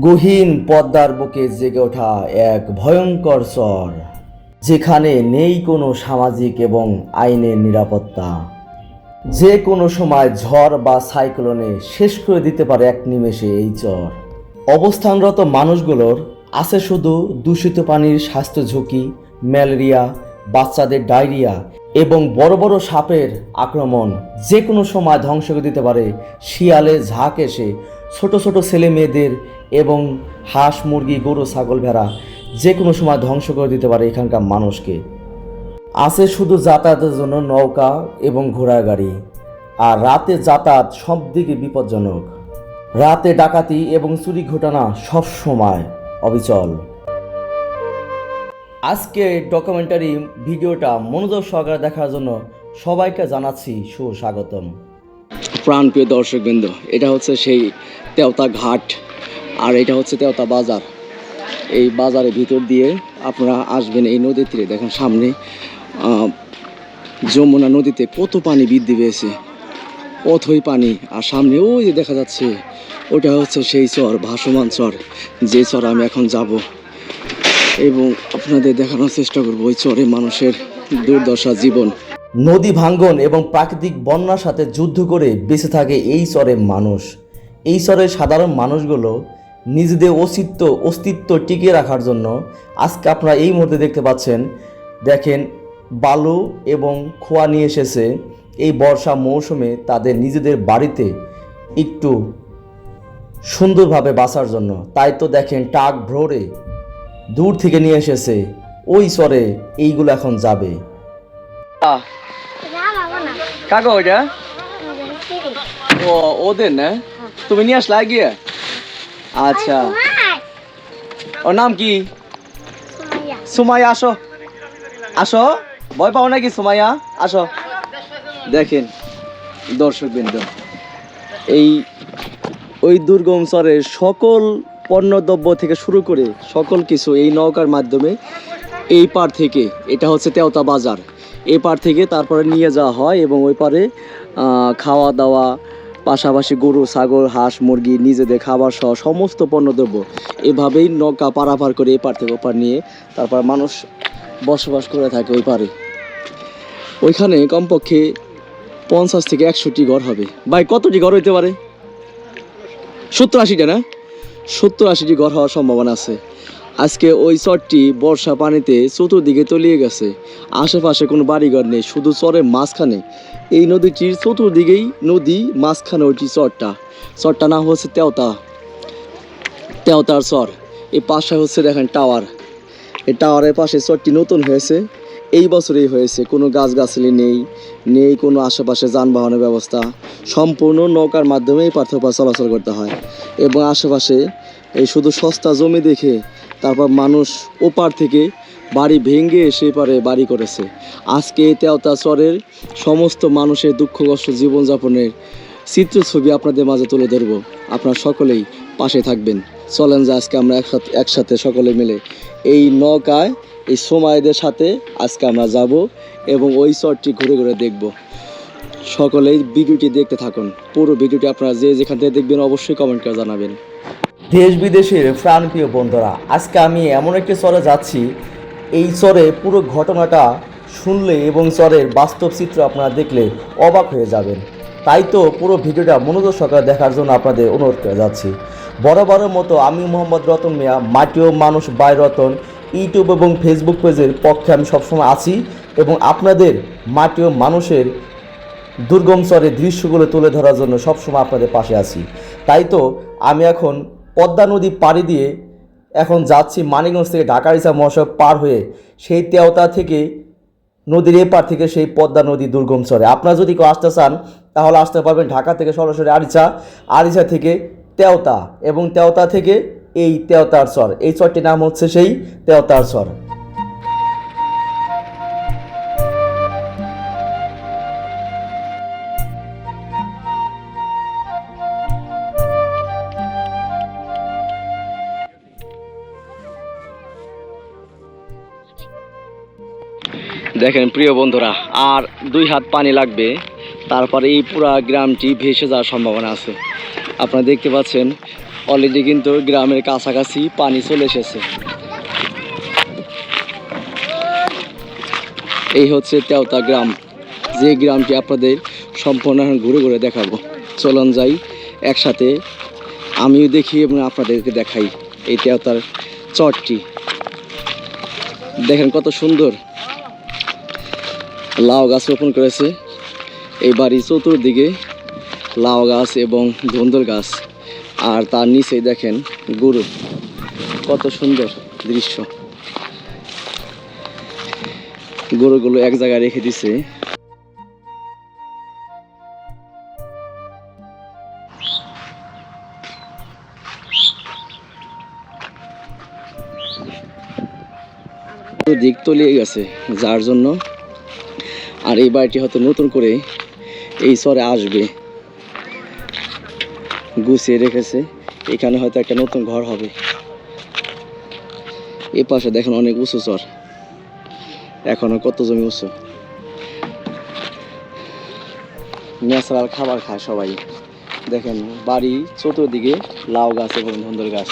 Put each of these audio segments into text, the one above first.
গহীন পদ্মার বুকে জেগে ওঠা এক ভয়ঙ্কর চর যেখানে নেই কোনো সামাজিক এবং আইনের নিরাপত্তা। যে কোনো সময় ঝড় বা সাইক্লোনে শেষ করে দিতে পারে এক নিমেষে এই চর। অবস্থানরত মানুষগুলোর আছে শুধু দূষিত পানির স্বাস্থ্য ঝুঁকি, ম্যালেরিয়া, বাচ্চাদের ডায়রিয়া এবং বড় বড় সাপের আক্রমণ যে কোনো সময় ধ্বংস করে দিতে পারে। শিয়ালে ঝাঁক এসে ছোট ছোট ছেলে মেয়েদের এবং হাঁস, মুরগি, গরু, ছাগল, ভেড়া যে কোনো সময় ধ্বংস করে দিতে পারে এখানকার মানুষকে। আছে শুধু যাতায়াতের জন্য নৌকা এবং ঘোড়ার গাড়ি। আর রাতে যাতায়াত সব দিকে বিপজ্জনক। রাতে ডাকাতি এবং চুরি ঘটনা সব সময় অবিচল। আজকে ডকুমেন্টারি ভিডিওটা মনোযোগ সহকারে দেখার জন্য সবাইকে জানাচ্ছি সুস্বাগতম প্রাণপ্রিয় দর্শকবৃন্দ, এটা হচ্ছে সেই তেওতা ঘাট আর এটা হচ্ছে তেওতা বাজার। এই বাজারের ভিতর দিয়ে আপনারা আসবেন এই নদীর তীরে। দেখেন সামনে যমুনা নদীতে কত পানি বৃদ্ধি পেয়েছে অথই পানি। আর সামনে ওই দেখা যাচ্ছে, ওটা হচ্ছে সেই চর, ভাসমান চর, যে চর আমি এখন যাব। এবং আপনাদের দেখানোর চেষ্টা করব ওই চরে মানুষের দুর্দশা জীবন। নদী ভাঙ্গন এবং প্রাকৃতিক বন্যার সাথে যুদ্ধ করে বেঁচে থাকে এই চরের মানুষ। এই চরের সাধারণ মানুষগুলো নিজেদের অস্তিত্ব অস্তিত্ব টিকিয়ে রাখার জন্য আজকে আপনারা এই মুহূর্তে দেখতে পাচ্ছেন, দেখেন বালু এবং খোয়া নিয়ে এসেছে এই বর্ষা মৌসুমে তাদের নিজেদের বাড়িতে একটু সুন্দরভাবে বাঁচার জন্য। তাই তো দেখেন টাক ভ্রোরে দূর থেকে নিয়ে এসেছে, ওই চরে এইগুলো এখন যাবে। কাকা ওইটা? ও ওদের না? তুমি নিয়ে আসলা গিয়ে? আচ্ছা। ওর নাম কি? সুমাইয়া। আসো। আসো। ভয় পাও নাকি সুমাইয়া? আসো। দেখেন দর্শক বিন্দু এই ওই দুর্গম চরের সকল পণ্যদ্রব্য থেকে শুরু করে সকল কিছু এই নৌকার মাধ্যমে এই পার থেকে এটা হচ্ছে তেওতা বাজার। এই পার থেকে তারপরে নিয়ে যাওয়া হয় এবং ওই পারে খাওয়া দাওয়া পাশাপাশি গরু, ছাগল, হাঁস, মুরগি, নিজেদের খাবার সহ সমস্ত পণ্যদ্রব্য এভাবেই নৌকা পারাপার করে এই পার থেকে ওপার নিয়ে তারপর মানুষ বসবাস করে থাকে ওই পারে। ওইখানে কমপক্ষে পঞ্চাশ থেকে একশোটি ঘর হবে। ভাই, কতটি ঘর হইতে পারে? সত্তর আশিটা না? সত্তর আশিটি ঘর হওয়ার সম্ভাবনা আছে। আজকে ওই চরটি বর্ষা পানিতে চতুর্দিকে তলিয়ে গেছে। আশেপাশে কোনো বাড়িঘর নেই, শুধু চরের মাঝখানে। এই নদীটির চতুর্দিকেই নদী, মাঝখানে ওইটি চরটা। চরটা নাম হচ্ছে তেওতা। তেওতার চর এই পাশে হচ্ছে দেখেন টাওয়ার। এই টাওয়ারের পাশে চরটি নতুন হয়েছে। এই বছরেই হয়েছে, কোনো গাছগাছালি নেই নেই কোনো আশেপাশে যানবাহনের ব্যবস্থা। সম্পূর্ণ নৌকার মাধ্যমেই পার্থক্য চলাচল করতে হয়। এবং আশেপাশে এই শুধু সস্তা জমি দেখে তারপর মানুষ ওপার থেকে বাড়ি ভেঙে এসে পারে বাড়ি করেছে। আজকে এই তেওতা চরের সমস্ত মানুষের দুঃখ কষ্ট জীবনযাপনের চিত্র ছবি আপনাদের মাঝে তুলে ধরব। আপনারা সকলেই পাশে থাকবেন। চলেন যে আজকে আমরা একসাথে একসাথে সকলে মিলে এই নৌকায়, এই সময়দের সাথে আজকে আমরা যাব এবং ওই চরটি ঘুরে ঘুরে দেখব। সকলেই ভিডিওটি দেখতে থাকুন। পুরো ভিডিওটি আপনারা যে যেখান থেকে দেখবেন অবশ্যই কমেন্ট করে জানাবেন। দেশ বিদেশের প্রাণপ্রিয় বন্ধুরা, আজকে আমি এমন একটি চরে যাচ্ছি। এই চরে পুরো ঘটনাটা শুনলে এবং চরের বাস্তব চিত্র আপনারা দেখলে অবাক হয়ে যাবেন। তাই তো পুরো ভিডিওটা মনোযোগ সহকারে দেখার জন্য আপনাদের অনুরোধ করে যাচ্ছি। বরাবরের মতো আমি মোহাম্মদ রতন মিয়া মাটিও মানুষ বাই রতন, ইউটিউব এবং ফেসবুক পেজের পক্ষে আমি সবসময় আছি এবং আপনাদের মাটিও মানুষের দুর্গম চরের দৃশ্যগুলো তুলে ধরার জন্য সবসময় আপনাদের পাশে আছি। তাই তো আমি এখন পদ্মা নদী পাড়ি দিয়ে এখন যাচ্ছি মানিকগঞ্জ থেকে ঢাকা ঢাকারিসা মহাসড়ক পার হয়ে সেই তেওতা থেকে, নদীর এপার থেকে সেই পদ্মা নদী দুর্গম চরে। আপনারা যদি কেউ আসতে চান, তাহলে আসতে পারবেন ঢাকা থেকে সরাসরি আরিচা আরিচা থেকে তেওতা এবং তেওতা থেকে এই তেওতার চর। এই চরটির নাম হচ্ছে সেই তেওতার চর। দেখেন প্রিয় বন্ধুরা, আর দুই হাত পানি লাগবে, তারপরে এই পুরা গ্রামটি ভেসে যাওয়ার সম্ভাবনা আছে। আপনারা দেখতে পাচ্ছেন অলরেডি কিন্তু গ্রামের কাছাকাছি পানি চলে এসেছে। এই হচ্ছে তেওতা গ্রাম। যে গ্রামটি আপনাদের সম্পূর্ণ ঘুরে ঘুরে দেখাবো। চলন যাই একসাথে। আমিও দেখি এবং আপনাদেরকে দেখাই এই তেওতার চটটি দেখেন কত সুন্দর। লাউ গাছ রোপণ করেছে। এই বাড়ির চতুর্দিকে লাউ গাছ এবং ধন্দর গাছ। আর তার নিচেই দেখেন গরু। কত সুন্দর দৃশ্য। গরুগুলো এক জায়গায় রেখে দিছে। দিক তলিয়ে গেছে, যার জন্য আর এই বাড়িটি হয়তো নতুন করে এই চরে আসবে। গুছিয়ে রেখেছে। এখানে হয়তো একটা নতুন ঘর হবে। এ পাশে দেখেন অনেক উঁচু চর এখনও কত জমি উঁচু। ন্যাচারাল খাবার খায় সবাই। দেখেন বাড়ি চতুর্দিকে লাউ গাছ এবং ধন্দর গাছ।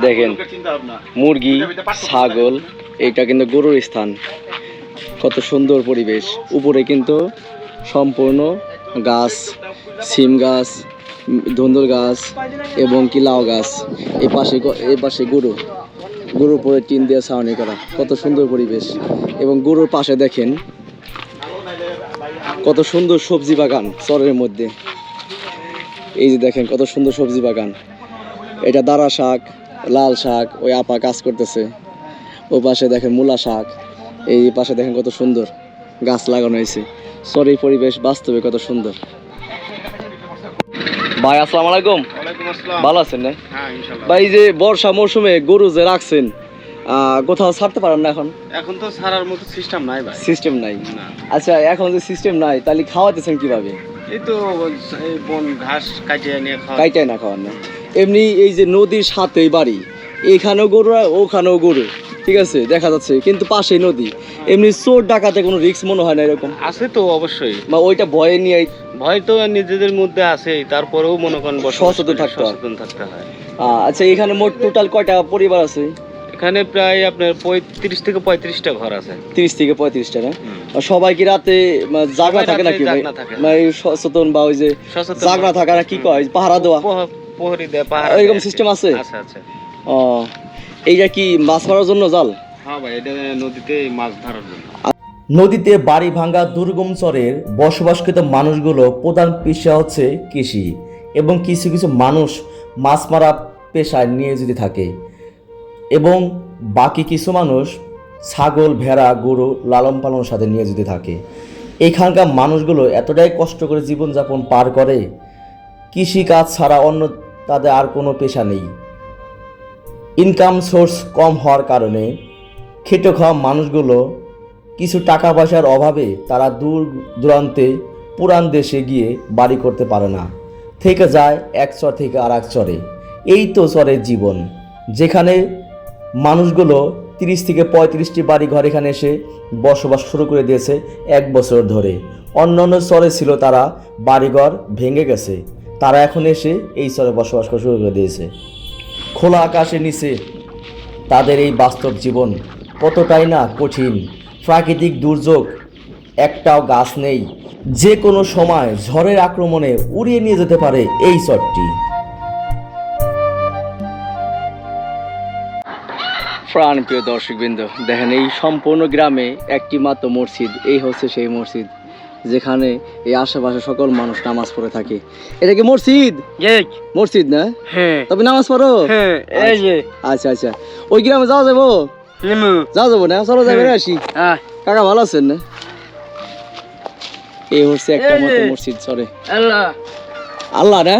দেখেন। মুরগি ছাগল এটা কিন্তু গরুর স্থান। কত সুন্দর পরিবেশ। উপরে কিন্তু সম্পূর্ণ গাছ সিম গাছ উম, ধুন্দুল গাছ এবং কি লাউ গাছ। এই পাশে এই পাশে গরু। গরুর উপরে টিন দিয়ে ছাউনি করা। কত সুন্দর পরিবেশ। এবং গরুর পাশে দেখেন কত সুন্দর সবজি বাগান চরের মধ্যে। এই যে দেখেন কত সুন্দর সবজি বাগান। এটা দাঁড়া শাক লাল শাক ওই আপা কাজ করতেছে। ও পাশে দেখেন মূলা শাক। এই পাশে দেখেন কত সুন্দর গাছ লাগানো হয়েছে। সরি পরিবেশ বাস্তবে কত সুন্দর। ভাই আসসালামু আলাইকুম। ভালো আছেন না? হ্যাঁ ভাই যে বর্ষা মৌসুমে গরু যে রাখছেন কোথাও ছাড়তে পারেন না এখন? এখন তো ছাড়ার মতো সিস্টেম নাই ভাই। সিস্টেম নাই। আচ্ছা এখন যে সিস্টেম নাই তাহলে খাওয়াতেছেন কীভাবে? এই তো বন ঘাস কাটিয়ে নিয়ে খাওয়া না খাওয়ান না। এমনি এই যে নদীর সাথেই বাড়ি এখানেও গরু ওখানেও গরু? ঠিক আছে দেখা যাচ্ছে কিন্তু পাশেই নদী। এমনি চোর ডাকাতে কোনো রিস্ক মনে হয় না এরকম? আছে তো অবশ্যই। বা ওইটা ভয়ে নিয়ে ভয় তো নিজেদের মধ্যে আছে তারপরেও মনে করেন সচেতন থাকতে। সচেতন থাকতে হয়। আচ্ছা এখানে মোট টোটাল কয়টা পরিবার আছে? এখানে প্রায় আপনার পঁয়ত্রিশ থেকে পঁয়ত্রিশটা ঘর আছে। তিরিশ থেকে পঁয়ত্রিশটা না? সবাই কি রাতে জাগনা থাকে নাকি। মানে সচেতন বা ওই যে জাগনা থাকা না কি কয়? পাহারা দেওয়া? প্রহ- প্রহরী দেয় পাহারা এরকম system আছে? আছে আছে। ও এইটা কি মাছ মারার জন্য জাল? হ্যাঁ ভাই এটা নদীতে মাছ ধরার জন্য। নদীতে বাড়ি ভাঙ্গা দুর্গম চরের বসবাসকৃত মানুষগুলো প্রধান পেশা হচ্ছে কৃষি এবং কিছু কিছু মানুষ মাছ মারা পেশায় নিয়োজিত থাকে এবং বাকি কিছু মানুষ ছাগল ভেড়া গরু লালন পালনের সাথে নিয়োজিত থাকে। এখানকার মানুষগুলো এতটাই কষ্ট করে জীবনযাপন পার করে কৃষি কাজ ছাড়া অন্য তাদের আর কোনো পেশা নেই। ইনকাম সোর্স কম হওয়ার কারণে খেটে খাওয়া মানুষগুলো কিছু টাকা পয়সার অভাবে তারা দূর দূরান্তে পুরান দেশে গিয়ে বাড়ি করতে পারে না। থেকে যায় এক চর থেকে আর এক চরে। এই তো চরের জীবন, যেখানে মানুষগুলো তিরিশ থেকে পঁয়ত্রিশটি বাড়ি ঘর এখানে এসে বসবাস শুরু করে দিয়েছে এক বছর ধরে। অন্য অন্য চরে ছিল তারা বাড়িঘর ভেঙে গেছে। তারা এখন এসে এই চরে বসবাস করা শুরু করে দিয়েছে। খোলা আকাশের নিচে। তাদের এই বাস্তব জীবন কতটাই না কঠিন। প্রাকৃতিক দুর্যোগ একটাও গাছ নেই। যে কোনো সময় ঝড়ের আক্রমণে উড়িয়ে নিয়ে যেতে পারে এই চরটি। প্রাণ প্রিয় দর্শকবৃন্দ, দেখেন এই সম্পূর্ণ গ্রামে একটি মাত্র মসজিদ, এই হচ্ছে সেই মসজিদ। যেখানে এই আশেপাশে সকল মানুষ নামাজ পড়ে থাকে। এটা কি মসজিদ? মসজিদ না? হ্যাঁ। তবে নামাজ পড়ো? হ্যাঁ যে। আচ্ছা আচ্ছা। ওই গ্রামে যাওয়া যাব? যাওয়া যাব না? চলো যাবে আসি। হ্যাঁ কাকা ভালো আছেন না? এই হচ্ছে একটা মতো মসজিদ চলে আল্লাহ। আল্লাহ না?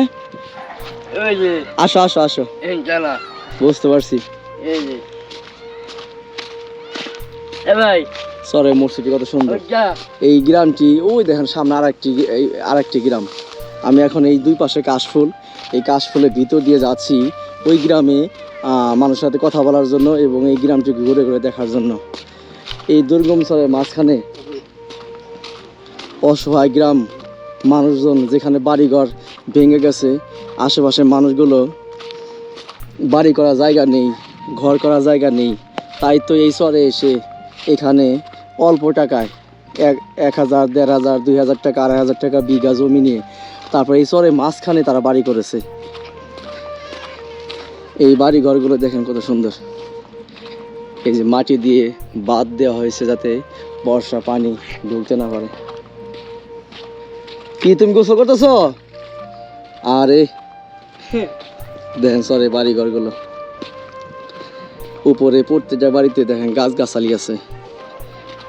আসো আসো আসো। বুঝতে পারছি। ভাই চরে মসজিদটি কত সুন্দর। এই গ্রামটি ওই দেখেন সামনে আরেকটি গ্রাম। আমি এখন এই দুই পাশে কাশফুল। এই কাশফুলের ভিতর দিয়ে যাচ্ছি ওই গ্রামে মানুষের সাথে কথা বলার জন্য এবং এই গ্রামটি ঘুরে ঘুরে দেখার জন্য। এই দুর্গম চরের মাঝখানে অসহায় গ্রাম মানুষজন যেখানে বাড়িঘর ভেঙে গেছে আশেপাশে মানুষগুলো বাড়ি করা জায়গা নেই ঘর করা জায়গা নেই। তাই তো এই শহরে এসে এখানে অল্প টাকায়। এক এক হাজার, দেড় হাজার, দুই হাজার টাকা, আড়াই হাজার টাকা বিঘা জমি নিয়ে তারপরে এই শহরে মাঝখানে তারা বাড়ি করেছে। এই বাড়ি ঘরগুলো দেখেন কত সুন্দর। এই যে মাটি দিয়ে বাদ দেওয়া হয়েছে যাতে বর্ষা পানি ঢুকতে না পারে। কি তুমি গোসল করতেছ? আরে, দেখেন সরে বাড়ি ঘরগুলো উপরে প্রত্যেকটা বাড়িতে দেখেন গাছ গাছালি আছে।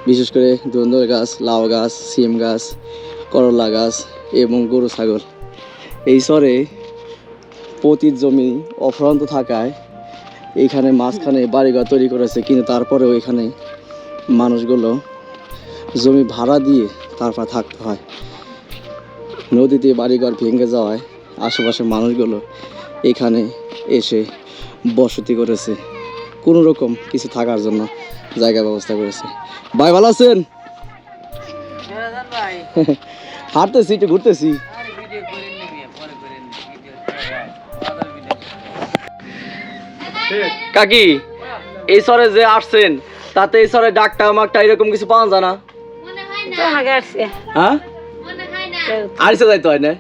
বিশেষ করে ধুন্দর গাছ, লাউ গাছ, সিম গাছ, করলা গাছ এবং গরু, ছাগল। এই সরে পতির জমি অফ্রান্ত থাকায় এইখানে মাঝখানে বাড়িঘর তৈরি করেছে, কিন্তু তারপরেও এখানে মানুষগুলো জমি ভাড়া দিয়ে তারপর থাকতে হয়। নদীতে বাড়িঘর ভেঙে যাওয়ায় আশেপাশের মানুষগুলো এখানে এসে বসতি করেছে। কোনো রকম কিছু থাকার জন্য জায়গা ব্যবস্থা করেছে। ভাই, ভালো আছেন? হাঁটতেছি, একটু ঘুরতেছি। কাকি, এই সরে যে আসছেন, তাতে এই সরে ডাকটা মাকটা এরকম কিছু পাওয়া যায় না? হ্যাঁ? আরিসে যাইতে হয় না?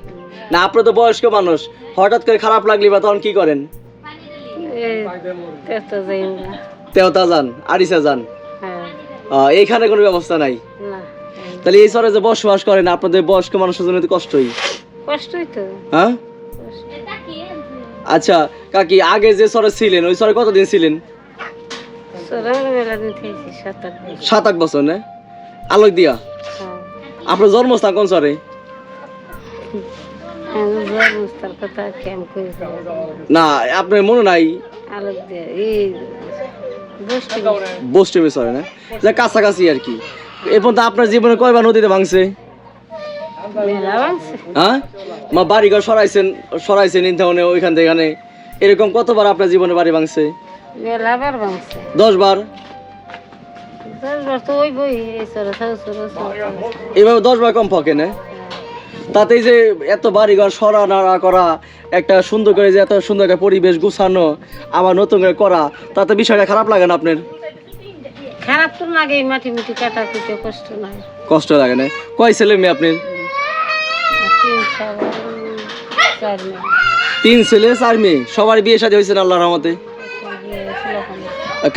না, আপনি তো বয়স্ক মানুষ। হঠাৎ করে খারাপ লাগলি বা তখন কি করেন? তেহতা যান আরিসা যান। আহ, এইখানে কোনো ব্যবস্থা নাই। তাহলে এই সরে যে বসবাস করেন আপনাদের বয়স্ক মানুষের জন্য তো কষ্টই। কষ্টই তো। হ্যাঁ? আচ্ছা কাকি আগে যে সরে ছিলেন ওই সরে কতদিন ছিলেন? সাত আট বছর। না? আলোক দিয়া? হ্যাঁ। আপনার জন্মস্থান কোন কেম করে না আপনার মনে নাই? আলোক দিয়ে এই বসতে সরে না? যে কাছাকাছি আর কি। এ পর্যন্ত আপনার জীবনে কয়বার নদীতে ভাঙছে? হ্যাঁ? মা বাড়ি ঘর সরাইছেন সরাইছেন ইন্টাউনে ওইখান থেকে এখানে। এরকম কতবার আপনার জীবনে বাড়ি ভাঙছে? দশ বার তো এইভাবে দশ বার কম ফকে না? তাতেই যে এত বাড়িঘর সরা নাড়া করা একটা সুন্দর করে যে এত সুন্দর একটা পরিবেশ গুছানো আবার নতুন করে করা তাতে বিষয়টা খারাপ লাগে না আপনার? খারাপ তো লাগে মাটি মুটি কাটা কুটে কষ্ট নাই কষ্ট লাগে না। কয় ছেলে মেয়ে আপনি? তিন ছেলে চার মেয়ে। সবার বিয়ে সাথে হয়েছে না আল্লাহর রহমতে।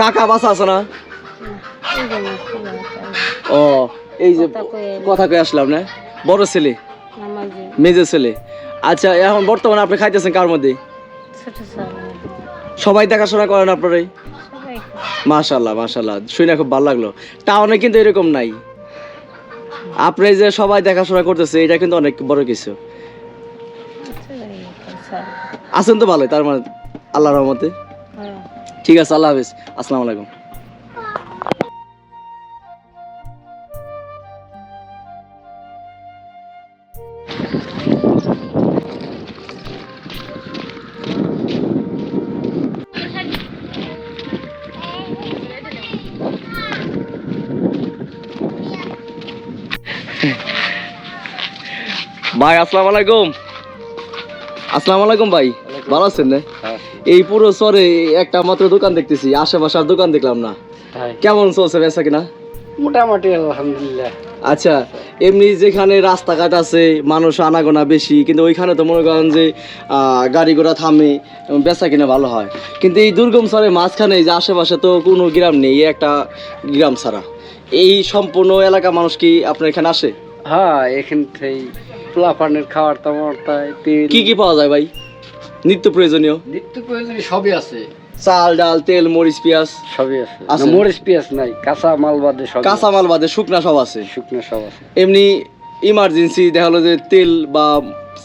কাকা বাসা আছে না। ও এই যে। কথা কয়ে আসলাম না। বড় ছেলে? মেজর ছেলে। আচ্ছা এখন বর্তমানে আপনি খাইতেছেন কার মধ্যে? সবাই দেখাশোনা করেন আপনারাই? মাশাল্লাহ মাশাল্লাহ শুনে খুব ভালো লাগল। টাউনে কিন্তু এরকম নাই। আপনি যে সবাই দেখাশোনা করতেছে এটা কিন্তু অনেক বড় কিছু। আছেন তো ভালোই তার মানে আল্লাহ রহমতে? হ্যাঁ। ঠিক আছে আল্লাহ হাফিজ। আসসালামু আলাইকুম। ভাই আসসালামু আলাইকুম। আসসালামু আলাইকুম ভাই ভালো আছেন না? এই পুরো সরে একটা মাত্র দোকান দেখতেছি আশেপাশে দোকান দেখলাম না। কেমন চলছে বেচা কিনা? মোটামুটি আলহামদুলিল্লাহ। আচ্ছা এমনি যেখানে রাস্তাঘাট আছে মানুষ আনাগোনা বেশি কিন্তু ওইখানে তো মনে করেন যে গাড়ি ঘোড়া থামে বেচা কিনা ভালো হয়। কিন্তু এই দুর্গম শহরের মাঝখানে যে আশেপাশে তো কোনো গ্রাম নেই একটা গ্রাম ছাড়া। এই সম্পূর্ণ এলাকা মানুষ কি আপনার এখানে আসে? হ্যাঁ এখান থেকে পোলাপানের তাই তেল কি কি পাওয়া যায় ভাই? নিত্য প্রয়োজনীয়? নিত্য প্রয়োজনীয় সবই আছে। চাল ডাল তেল মরিচ পেঁয়াজ। সবই আছে? মরিচ পেঁয়াজ নাই কাঁচা মাল বাদে সব কাঁচা মাল বাদে শুকনা সব আছে। শুকনো সব আছে। এমনি ইমার্জেন্সি দেখা হলো যে তেল বা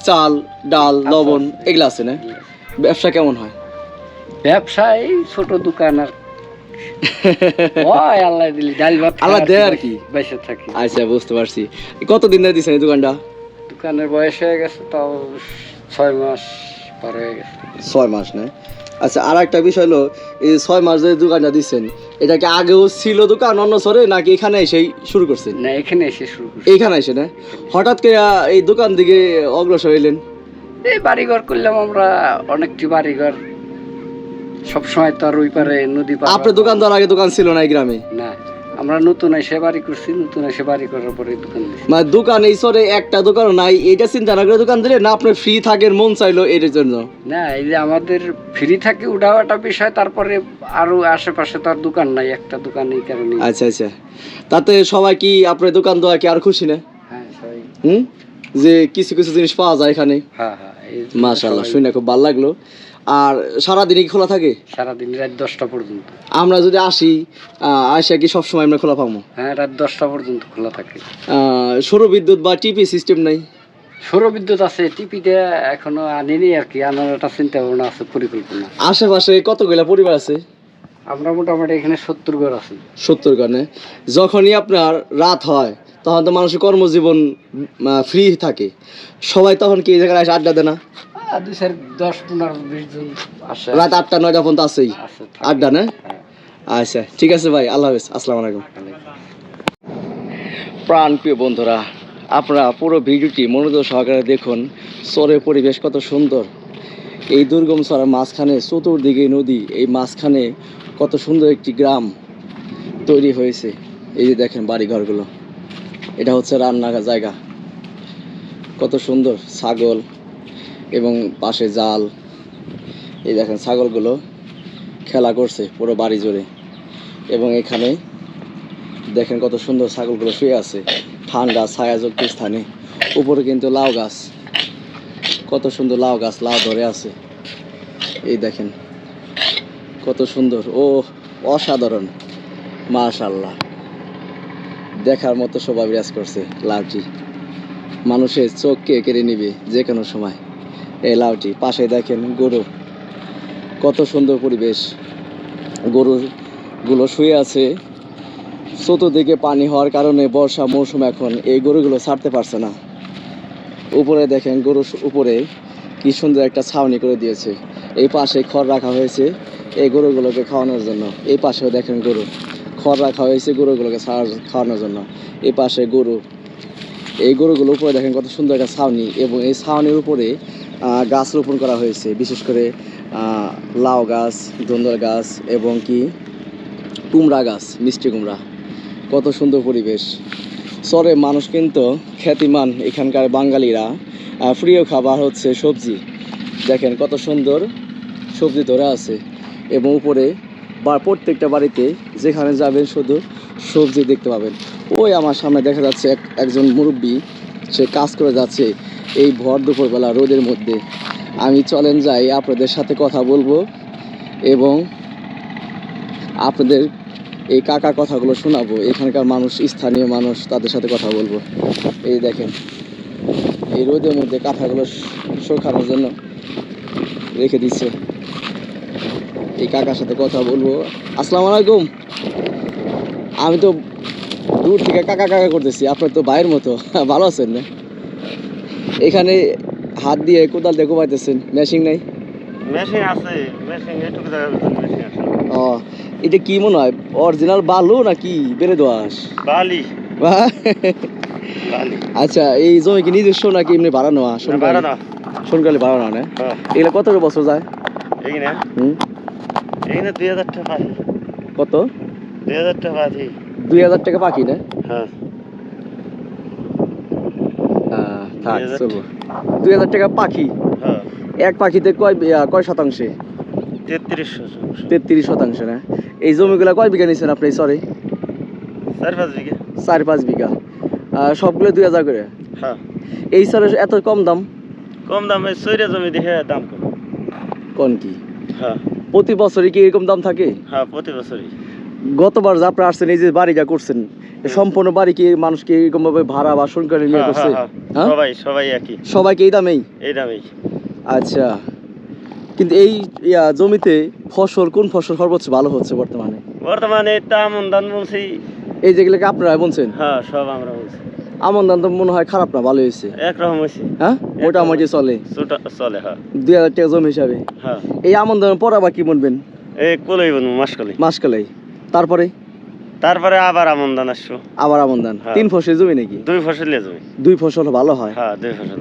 চাল ডাল লবণ এগুলো আছে না? ব্যবসা কেমন হয়? ব্যবসায় ছোট দোকান আর আল্লাহ দিলি ডাল ভাত আল্লাহ দেয় আর কি। বেঁচে থাকি। আচ্ছা বুঝতে পারছি। কতদিন ধরে দিচ্ছেন এই দোকানটা? দোকানের বয়স হয়ে গেছে তাও ছয় মাস পার হয়ে গেছে। ছয় মাস না? আচ্ছা আর একটা বিষয় হলো এই ছয় মাস ধরে দোকানটা দিচ্ছেন এটা কি আগেও ছিল দোকান অন্য সরে নাকি এখানে এসেই শুরু করছেন? না এখানে এসে শুরু করছি। এখানে এসে না? হঠাৎ করে এই দোকান দিকে অগ্রসর হইলেন? এই বাড়িঘর করলাম আমরা অনেকটি বাড়িঘর। সবসময় তো আর ওই পারে নদী পার আপনার দোকান দেওয়ার আগে দোকান ছিল না এই গ্রামে? না। আমরা নতুন এসে বাড়ি করছি নতুন এসে বাড়ি করার পরে দোকান দিছি। মানে দোকান এই সরে একটা দোকান নাই এটা চিন্তা না করে দোকান দিলে না আপনার ফ্রি থাকেন মন চাইলো এটার জন্য? না এই যে আমাদের ফ্রি থাকে ওটাও একটা বিষয় তারপরে আরও আশেপাশে তো আর দোকান নাই একটা দোকান এই কারণে আচ্ছা আচ্ছা। তাতে সবাই কি আপনার দোকান দেওয়া কি আর খুশি না? হ্যাঁ সবাই। হুম? যে কিছু কিছু জিনিস পাওয়া যায় এখানে। হ্যাঁ হ্যাঁ সবাই। শুনে খুব ভালো লাগল। আর সারাদিনই খোলা থাকে? সারাদিন রাত দশটা পর্যন্ত। আমরা যদি আসি আসা কি সবসময় আমরা খোলা পাবো? হ্যাঁ রাত দশটা পর্যন্ত খোলা থাকে। সৌর বিদ্যুৎ বা টিপি সিস্টেম নাই? সৌর বিদ্যুৎ আছে টিপিটা এখনও আনিনি আর কি আনার একটা চিন্তা ভাবনা আছে পরিকল্পনা। আশেপাশে কতগুলা পরিবার আছে? আমরা মোটামুটি এখানে সত্তর ঘর আছি। সত্তর কারণে যখনই আপনার রাত হয় তখন তো মানুষের কর্মজীবন ফ্রি থাকে। সবাই তখন কি এই জায়গায় এসে আড্ডা দেয় না? আর দশ পনেরো বিশ জন আসে। রাত আটটা নয়টা পর্যন্ত আছেই। আছে আড্ডা না? হ্যাঁ। আচ্ছা ঠিক আছে ভাই আল্লাহ হাফেজ আসসালামু আলাইকুম। প্রাণ প্রিয় বন্ধুরা আপনারা পুরো ভিডিওটি মনোযোগ সহকারে দেখুন। চরের পরিবেশ কত সুন্দর। এই দুর্গম চরের মাঝখানে চতুর্দিকে নদী এই মাঝখানে কত সুন্দর একটি গ্রাম তৈরি হয়েছে। এই যে দেখেন বাড়িঘরগুলো। এটা হচ্ছে রান্নার জায়গা। কত সুন্দর ছাগল এবং পাশে জাল। এই দেখেন ছাগলগুলো খেলা করছে পুরো বাড়ি জুড়ে। এবং এখানে দেখেন কত সুন্দর ছাগলগুলো শুয়ে আছে। ঠান্ডা, ছায়াযুক্ত স্থানে। উপরে কিন্তু লাউ গাছ। কত সুন্দর লাউ গাছ, লাউ ধরে আছে। এই দেখেন কত সুন্দর। ও, অসাধারণ। মাশাল্লাহ দেখার মতো শোভা বিরাজ করছে লাউটি। মানুষের চোখকে কেড়ে নিবে যে কোনো সময়। এই লাউটি, পাশে দেখেন গরু। কত সুন্দর পরিবেশ। গরুগুলো শুয়ে আছে। চতুর্দিকে পানি হওয়ার কারণে বর্ষা মৌসুম এখন, এই গরুগুলো ছাড়তে পারছে না। উপরে দেখেন গরু উপরে কি সুন্দর একটা ছাউনি করে দিয়েছে। এই পাশে খড় রাখা হয়েছে এই গরুগুলোকে খাওয়ানোর জন্য। এই পাশেও দেখেন গরু। খড় রাখা হয়েছে গরুগুলোকে খাওয়ানোর জন্য। এই পাশে গরু। এই গরুগুলো উপরে দেখেন কত সুন্দর একটা ছাউনি এবং এই ছাউনির উপরে গাছ রোপণ করা হয়েছে, বিশেষ করে লাউ গাছ ধন্দর গাছ এবং কি, কুমড়া গাছ, মিষ্টি কুমড়া। কত সুন্দর পরিবেশ। চরে মানুষ কিন্তু খ্যাতিমান এখানকার বাঙালিরা। প্রিয় খাবার হচ্ছে সবজি। দেখেন কত সুন্দর সবজি ধরে আছে। এবং উপরে বা প্রত্যেকটা বাড়িতে যেখানে যাবেন শুধু সবজি দেখতে পাবেন। ওই আমার সামনে দেখা যাচ্ছে এক একজন মুরব্বী, সে কাজ করে যাচ্ছে। এই ভর দুপুরবেলা রোদের মধ্যে আমি চলেন যাই, আপনাদের সাথে কথা বলব এবং আপনাদের এই কাকার কথাগুলো শোনাবো। এখানকার মানুষ, স্থানীয় মানুষ, তাদের সাথে কথা বলব। এই দেখেন, এই রোদের মধ্যে কাঁথাগুলো শুকানোর জন্য রেখে দিচ্ছে। এই কাকার সাথে কথা বলব। আসসালামু আলাইকুম। আমি তো দূর থেকে কাকা কাকা করতেছি, আপনার তো ভাইয়ের মতো। ভালো আছেন না? এখানে হাত দিয়ে কোদাল দিয়ে কোবাইতেছেন মেশিন নাই? মেশিন আছে মেশিন এটুকু মেশিন আছে। ও এটা কি মনে হয় অরিজিনাল বালু নাকি বেড়ে দোয়াশ বালি বালি। আচ্ছা এই জমি কি নিজস্ব নাকি এমনি ভাড়া নেওয়া না সোনকালে ভাড়া নেওয়া না? হ্যাঁ। এগুলো কত বছর যায়? এইখানে? হুম? এইখানে দুই হাজার টাকা কত? দুই হাজার টাকা দুই হাজার টাকা পাখি না? হ্যাঁ আহ, থাক। 2000 চলবো দুই হাজার টাকা পাখি। হ্যাঁ। এক পাখিতে কয় কয় শতাংশে? তেত্রিশ শতাংশ। না? এই জমিগুলো কয় বিঘা নিয়েছেন আপনি? সরি চার পাঁচ বিঘে। চার পাঁচ বিঘা। সবগুলো দুই হাজার করে? হ্যাঁ। এই সরে এত কম দাম? কম দামে সৈরা জমি দেখে দাম কম। কোন কি? হ্যাঁ। প্রতি বছরই কি এরকম দাম থাকে? হ্যাঁ প্রতি বছরই। গতবার যে আপনারা আসছেন এই যে বাড়িটা করছেন সম্পূর্ণ বাড়ি কি মানুষকে এরকম ভাবে ভাড়া বা সরকারি নিয়ে হ্যাঁ, করছে? হ্যাঁ, হ্যাঁ? সবাই সবাই একই। সবাইকে এই দামেই? এই দামেই। আচ্ছা। কিন্তু এই জমিতে ফসল কোন ফসল সর্বোচ্চ ভালো হচ্ছে বর্তমানে? বর্তমানে তামন ধান বলছি। এই যেগুলোকে আপনারা বলছেন? হ্যাঁ সব আমরা বলছি। আমন ধান তো মনে হয় খারাপ না ভালো হয়েছে। একরকম হয়েছে। হ্যাঁ? মোটামুটি চলে? ছোটা চলে হ্যাঁ। দুই হাজার টাকা জমি হিসাবে? হ্যাঁ। এই আমন ধান পর আবার কি বলবেন? এই কলই বনু মাসকলি মাসকালাই। তারপরে? তারপরে আবার আমন ধান আসছো আবার আমন ধান হ্যাঁ। তিন ফসল জমি নাকি? দুই ফসলে জমি। দুই ফসল ভালো হয়? হ্যাঁ দুই ফসল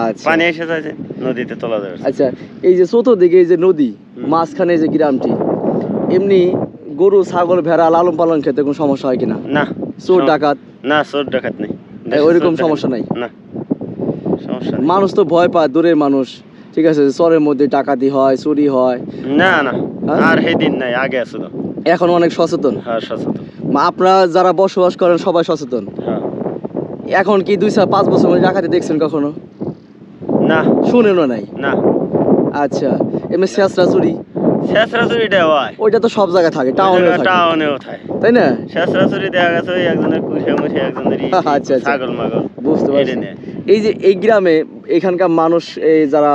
আচ্ছা। পানি এসে যাচ্ছে নদীতে তোলা যাবে আচ্ছা এই যে চতুর্দিকে এই যে নদী মাঝখানে যে গ্রামটি এমনি গরু ছাগল ভেড়া লালন পালন খেতে কোনো সমস্যা হয় কিনা? না। চোর ডাকাত? না চোর ডাকাত নেই। ওইরকম সমস্যা নাই? না। সমস্যা মানুষ তো ভয় পায় দূরের মানুষ। ঠিক আছে চরের মধ্যে ডাকাতি হয় চুরি হয়। না না। হ্যাঁ? আর সেদিন নাই আগে আছে এখন অনেক সচেতন। হ্যাঁ সচেতন। আপনারা যারা বসবাস করেন সবাই সচেতন। এখন কি দুই চার পাঁচ বছর মধ্যে ডাকাতি দেখছেন কখনো? না। শুনেনও নাই? না। আচ্ছা এমনি শেষরা চুরি? শেষরা চুরি হয়। ওইটা তো সব জায়গায় থাকে টাউনে থাকে। টাউনেও থাকে। তাই না? শেষরা চুরি দেখা গেছে ওই একজনের কুড়িয়ে মুড়িয়ে একজনের আচ্ছা, আচ্ছা। ছাগল মাগল। বুঝতে পারছি। এই যে এই গ্রামে এখানকার মানুষ এই যারা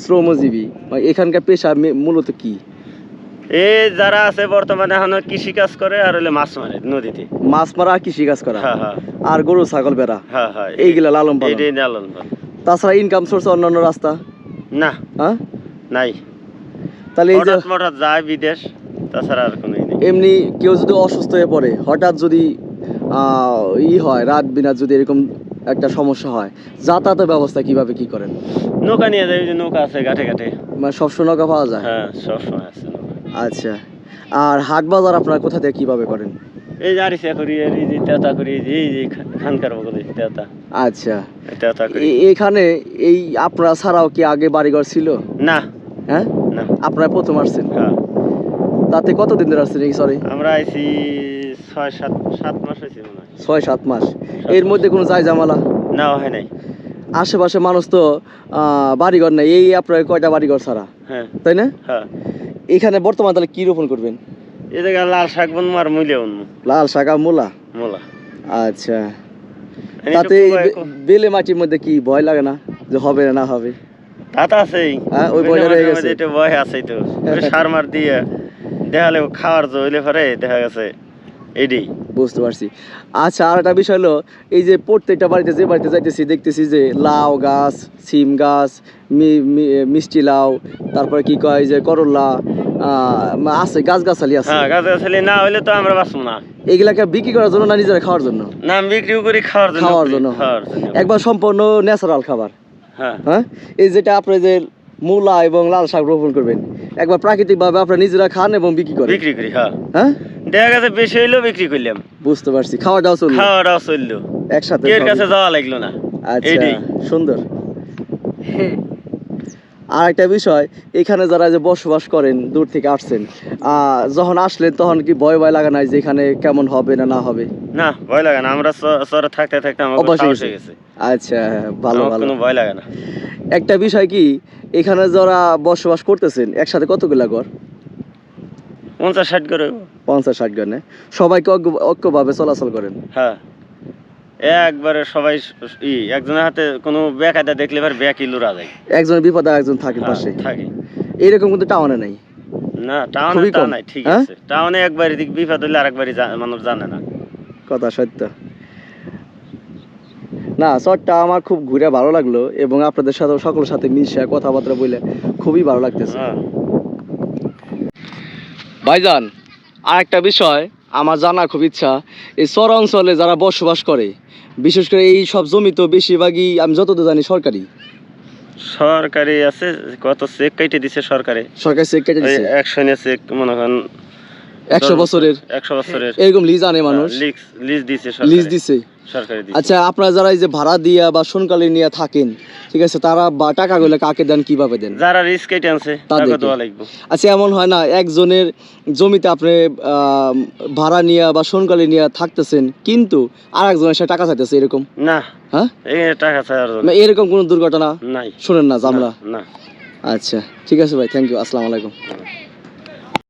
শ্রমজীবী এখানকার পেশা মূলত কি? এই যারা আছে বর্তমানে এখন কৃষি কাজ করে আর হলে মাছ মারে নদীতে। মাছ মারা কৃষি কাজ করা? হ্যাঁ হ্যাঁ। আর গরু ছাগল বেড়া হ্যাঁ হ্যাঁ এইগুলা লালন পালন? এইটাই লালন পালন। তাছাড়া ইনকাম সোর্স অন্যান্য রাস্তা? না। হ্যাঁ? নাই। তাহলে এই যে হঠাৎ যায় বিদেশ তাছাড়া আর কোনো এমনি কেউ যদি অসুস্থ হয়ে পড়ে হঠাৎ যদি আহ, ই হয় রাত বিনাত যদি এরকম একটা সমস্যা হয় যাতায়াতের ব্যবস্থা কীভাবে কি করেন? নৌকা নিয়ে যায় যে নৌকা আছে ঘাটে ঘাটে। মানে সবসময় নৌকা পাওয়া যায়? হ্যাঁ সবসময় আছে। আচ্ছা। আর হাট বাজার আপনার কোথা থেকে কীভাবে করেন? এই যে আরিসা করি এই যে তেতা করি এই যে খানকার বগলে তেতা। আচ্ছা। তেতা করি। এখানে এই আপনারা ছাড়াও কি আগে বাড়িঘর ছিল? না। হ্যাঁ? না। আপনারা প্রথম আসছেন? হ্যাঁ। তাতে কতদিন ধরে আসছেন এই সরি আমরা আইছি ছয় সাত সাত মাস হয়েছে মনে হয়। ছয় সাত মাস। এর মধ্যে কোনো যায় জামালা না হয় নাই। আশেপাশে মানুষ তো আহ, বাড়িঘর নেই। এই আপনার কয়টা বাড়িঘর ছাড়া? হ্যাঁ। তাই না? হ্যাঁ। এখানে বর্তমান তাহলে কি রোপণ করবেন? এই জায়গা লাল শাক বনবো আর মূলা বনবো। লাল শাক আর মূলা? মূলা। আচ্ছা। তাতে বেলে মাটির মধ্যে কি ভয় লাগে না? যে হবে না না হবে? তা তো আছেই। হ্যাঁ, ওই ভয় রয়ে গেছে। এটা ভয় আছেই তো। সার মার দিয়ে দেখালে খাওয়ার জইলে পরে দেখা গেছে। এডি। বুঝতে পারছি। আচ্ছা আর একটা বিষয় হলো এই যে প্রত্যেকটা বাড়িতে যে বাড়িতে যাইতেছি দেখতেছি যে লাউ গাছ সিম গাছ মিষ্টি লাউ তারপরে কি কয় যে করলা আহ, আছে গাছ গাছালি আছে। হ্যাঁ গাছ গাছালি না হলে তো আমরা বাঁচবো না। এগুলাকে বিক্রি করার জন্য না নিজেরা খাওয়ার জন্য? না বিক্রিও করি খাওয়ার জন্য। খাওয়ার জন্য। একবার সম্পূর্ণ ন্যাচারাল খাবার। হ্যাঁ। হ্যাঁ? এই যেটা আপনি যে মূলা এবং লাল শাক রোপণ করবেন। একবার প্রাকৃতিক ভাবে আপনারা নিজেরা খান এবং বিক্রি করেন। বিক্রি করি হ্যাঁ। হ্যাঁ? দেখা গেছে বেশি হইলেও বিক্রি করলাম। বুঝতে পারছি খাওয়াটাও চলবে খাওয়াটাও চলল। একসাথে খাওয়া কাছে যাওয়া লাগল না। আচ্ছা। সুন্দর। আর একটা বিষয় এখানে যারা যে বসবাস করেন দূর থেকে আসছেন আহ, যখন আসলেন তখন কি ভয় ভয় লাগা নাই যে এখানে কেমন হবে না না হবে? না ভয় লাগে না। আমরা চরে থাকতে থাকতে আমার অভ্যাস হয়ে হয়ে গেছে। গেছে। আচ্ছা ভালো ভালো। কোনো ভয় লাগে না। একটা বিষয় কি এখানে যারা বসবাস করতেছেন একসাথে কতগুলা ঘর? পঞ্চাশ ষাট করে পঞ্চাশ ষাট ঘর সবাইকে ঐক্য- ঐক্যভাবে চলাচল করেন? হ্যাঁ। একবারে সবাই ই একজনের হাতে কোনো বেকায়দা দেখলে এবার ব্যাকই লুরা যায়। একজন বিপদে একজন থাকে হ্যাঁ, পাশে। থাকে। এইরকম কিন্তু টাউনে নাই? না টাউনে তা নাই ঠিক হ্যাঁ? আছে। টাউনে একবার এদিক বিপদ হইলে আরেকবারই মানুষ জানে না। কথা সত্য। না চটটা আমার খুব ঘুরে ভালো লাগল এবং আপনাদের সাথে সকলের সাথে মিশে কথাবার্তা বলে খুবই ভালো লাগতেছে। হ্যাঁ। ভাইজান আর একটা বিষয় আমার জানা খুব ইচ্ছা এই চর অঞ্চলে যারা বসবাস করে বিশেষ করে এই সব জমি তো বেশিরভাগই আমি যতদূর জানি সরকারি। সরকারি আছে কত চেক কেটে দিছে সরকারে। সরকার চেক কেটে দিচ্ছে একশো নিয়ে চেক মনে করেন একশো বছরের। একশো বছরের এরকম লিজ আনে মানুষ। লিজ দিছে লিজ দিছে। আচ্ছা আপনারা যারা এই যে ভাড়া দিয়া বা সোনকালে নিয়ে থাকেন ঠিক আছে তারা বা টাকাগুলো কাকে দেন কীভাবে দেন? যারা রিস্ক কেটে আনছে তাদেরকে। তাকে দেওয়া লাগবে। আচ্ছা এমন হয় না একজনের জমিতে আপনি ভাড়া নিয়ে বা সোনকালে নিয়ে থাকতেছেন কিন্তু আর একজনের সাথে টাকা চাইতেছে এরকম? না। হ্যাঁ? টাকা চাওয়ার জন্য না, এরকম কোনো দুর্ঘটনা? নাই। শোনেন না জামলা না। আচ্ছা ঠিক আছে ভাই থ্যাংক ইউ আসসালামু আলাইকুম।